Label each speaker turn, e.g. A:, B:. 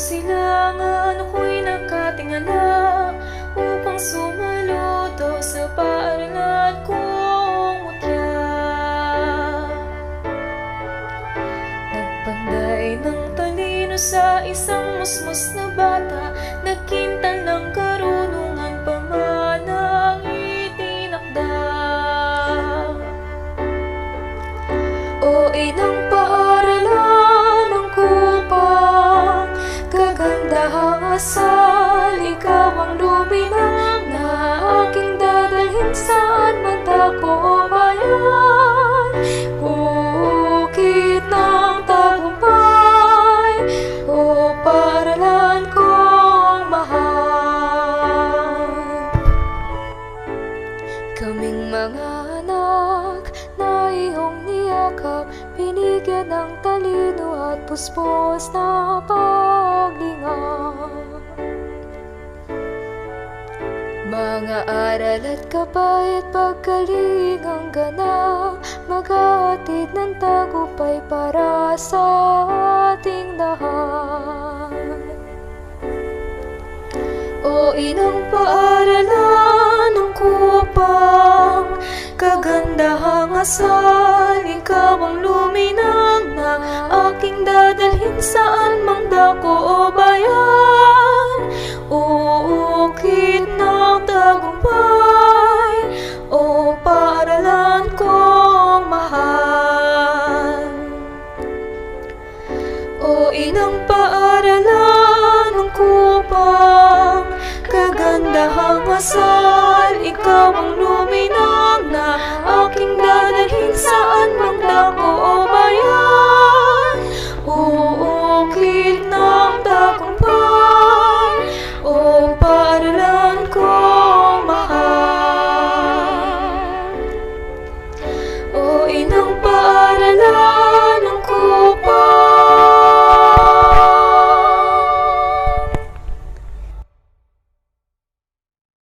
A: silangan ako'y nakatingala Upang sumaluto sa paaralan kong mutya Nagpanday ng talino sa isang musmus na bata Nagkintal ng karunungan pamanang itinakda. O inang Kaming mga anak na iyong niyakap Binigyan ng talino at puspos na paglinga Mga aral at kapay at pagkaling ang ganap Maghatid ng tagumpay para sa ating lahat. O inang paaralan Kagandahang asal Ikaw ang luminang na aking dadalhin. Saan mang dako o bayan Uukit ng tagumpay O paaralan kong mahal. O inang paaralan